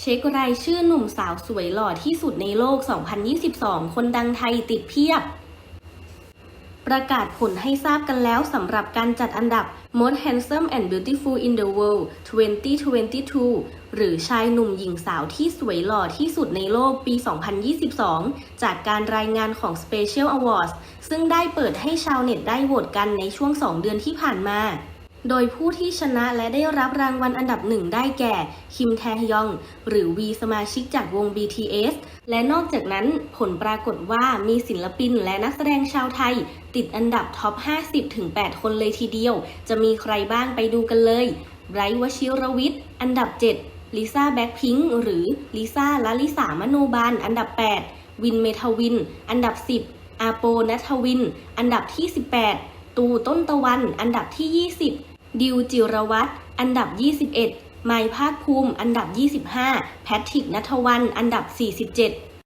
เช็ครายชื่อหนุ่มสาวสวยหล่อที่สุดในโลก 2022 คนดังไทยติดเพียบ ประกาศผลให้ทราบกันแล้วสำหรับการจัดอันดับ Most Handsome and Beautiful in the World 2022 หรือชายหนุ่มหญิงสาวที่สวยหล่อที่สุดในโลกปี 2022 จากการรายงานของ Special Awards ซึ่งได้เปิดให้ชาวเน็ตได้โหวตกันในช่วง 2 เดือนที่ผ่านมา โดยผู้ที่ชนะและได้รับรางวัลอันดับหนึ่งได้แก่ คิมแทฮยอง หรือวีสมาชิกจากวง BTS และนอกจากนั้นผลปรากฏว่ามีศิลปินและนักแสดงชาวไทย ติดอันดับท็อป 50 ถึง 8 คนเลยทีเดียว จะมีใครบ้างไปดูกันเลยไบรท์วชิรวิทย์ อันดับ 7 ลิซ่าแบ็คพิงค์หรือลิซ่าลลิสามโนบาล อันดับ 8 วินเมทวิน อันดับ 10 อาโปนัทวิน อันดับที่ 18 ตูต้นตะวัน อันดับที่ 20 ดิวจิรวัตรอันดับ 21 ไมภาคภูมิ อันดับ 25 แพทริกนัทวัน อันดับ 47